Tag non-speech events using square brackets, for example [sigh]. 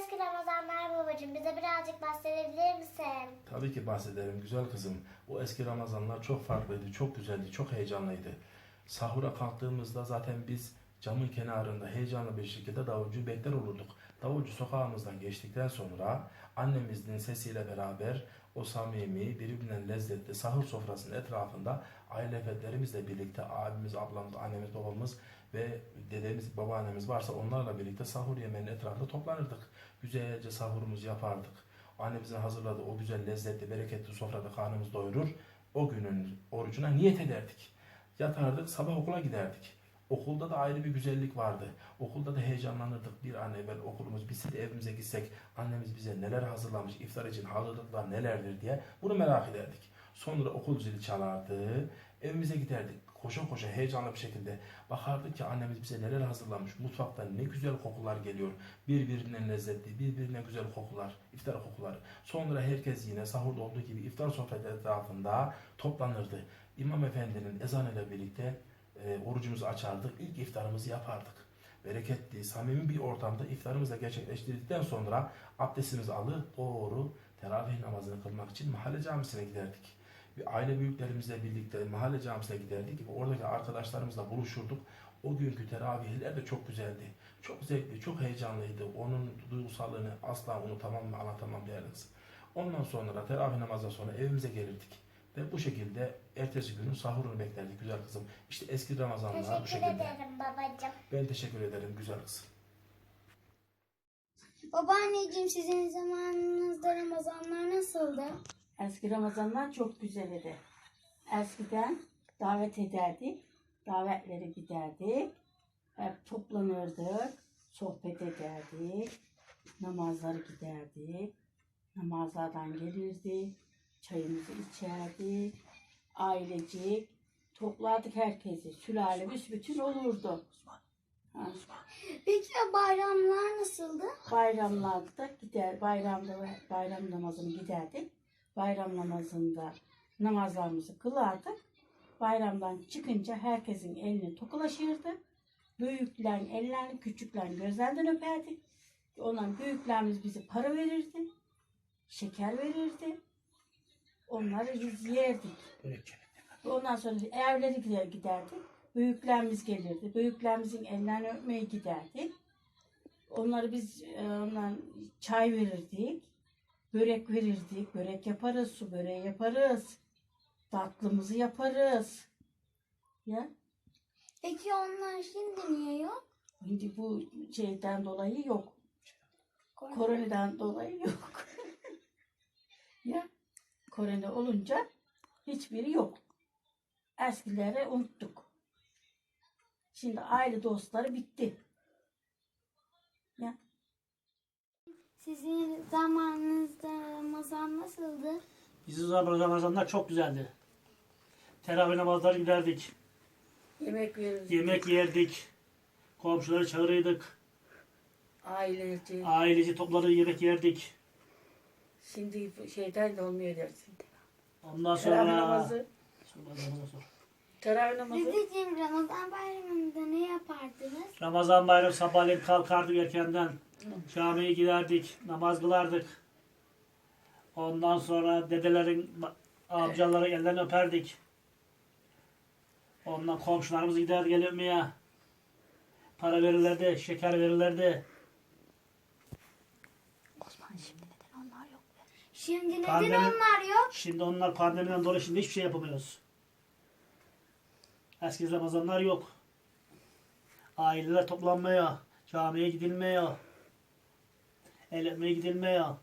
eski Ramazanlar babacığım. Bize birazcık bahsedebilir misin? Tabii ki bahsederim güzel kızım. O eski Ramazanlar çok farklıydı, çok güzeldi, çok heyecanlıydı. Sahura kalktığımızda zaten biz camın kenarında heyecanlı bir şekilde davulcu bekler olurduk. Davulcu sokağımızdan geçtikten sonra annemizin sesiyle beraber o samimi, birbirinden lezzetli sahur sofrasının etrafında aile fertlerimizle birlikte abimiz, ablamız, annemiz, babamız ve dedemiz, babaannemiz varsa onlarla birlikte sahur yemeğinin etrafında toplanırdık. Güzelce sahurumuzu yapardık. Annemizin hazırladığı o güzel, lezzetli, bereketli sofrada karnımızı doyurur. O günün orucuna niyet ederdik. Yatardık, sabah okula giderdik. Okulda da ayrı bir güzellik vardı. Okulda da heyecanlanırdık. Bir an evvel okulumuz bitse de evimize gitsek annemiz bize neler hazırlamış, iftar için hazırlıklar nelerdir diye bunu merak ederdik. Sonra okul zili çalardı. Evimize giderdik. Koşa koşa heyecanlı bir şekilde bakardık ki annemiz bize neler hazırlamış. Mutfakta ne güzel kokular geliyor. Birbirinden lezzetli, birbirine güzel kokular, iftar kokuları. Sonra herkes yine sahurda olduğu gibi iftar sohbeti etrafında toplanırdı. İmam Efendi'nin ezanıyla birlikte e, orucumuzu açardık. İlk iftarımızı yapardık. Bereketli, samimi bir ortamda iftarımızı gerçekleştirdikten sonra abdestimizi alıp doğru teravih namazını kılmak için mahalle camisine giderdik. Bir aile büyüklerimizle birlikte mahalle camisine giderdik ve oradaki arkadaşlarımızla buluşurduk. O günkü teravihler de çok güzeldi. Çok zevkli, çok heyecanlıydı. Onun duygusallığını asla unutamam ve anlatamam değerli. Ondan sonra teravih namazından sonra evimize gelirdik. Ve bu şekilde ertesi günün sahurunu beklerdik güzel kızım. İşte eski Ramazanlar bu Teşekkür şekilde. ederim babacığım. Ben teşekkür ederim güzel kızım. Babaanneciğim sizin zamanınızda Ramazanlar nasıldı? Eski Ramazanlar çok güzeldi. Eskiden davet ederdik. Davetlere giderdik. Hep toplanırdık. Sohbet ederdik. Namazları giderdik. Namazlardan gelirdik. Çayımızı içerdik. Ailecik toplardık herkesi. Sülalemiz bütün olurdu. Ha. Peki ya bayramlar nasıldı? Bayramlarda gider, bayramda bayram namazını giderdik. Bayram namazında namazlarımızı kılardık. Bayramdan çıkınca herkesin elini tokulaşırdı. Büyükler ellerini, küçükler gözlerden öperdik. Ondan büyüklerimiz bize para verirdi. Şeker verirdi. Onları biz yerdik. Ondan sonra evlere gider, giderdik. Büyüklerimiz gelirdi. Büyüklerimizin ellerini öpmeye giderdik. Onları biz e, ondan çay verirdik. Börek verirdik. Börek yaparız, su böreği yaparız. Tatlımızı yaparız. Ya Peki onlar şimdi niye yok? şimdi bu şeyden dolayı yok. Koronadan dolayı yok. [laughs] ya korona olunca hiçbiri yok. Eskileri unuttuk. Şimdi aile dostları bitti. Ya Sizin zamanınızda Ramazan nasıldı? Bizim zaman Ramazanlar çok güzeldi. Teravih namazları giderdik. yemek veririz. Yemek yerdik. Komşuları çağırırdık. Aileci. Ailece topları yemek yerdik. Şimdi şeyden de olmuyor dersin. Ondan Teravih sonra... namazı. Bana sor. Teravih namazı. Dedeciğim Ramazan bayramında ne yapardınız? Ramazan bayramı sabahleyin kalkardık erkenden. Camiye giderdik. Namaz kılardık. Ondan sonra dedelerin, amcaların ellerini öperdik. Ondan komşularımız giderdi el öpmeye. Para verirlerdi, şeker verirlerdi. Şimdi neden Pandemi- onlar yok? Şimdi onlar pandemiden dolayı şimdi hiçbir şey yapamıyoruz. Eski Ramazanlar yok. Aileler toplanmıyor. Camiye gidilmiyor. El öpmeye gidilmiyor.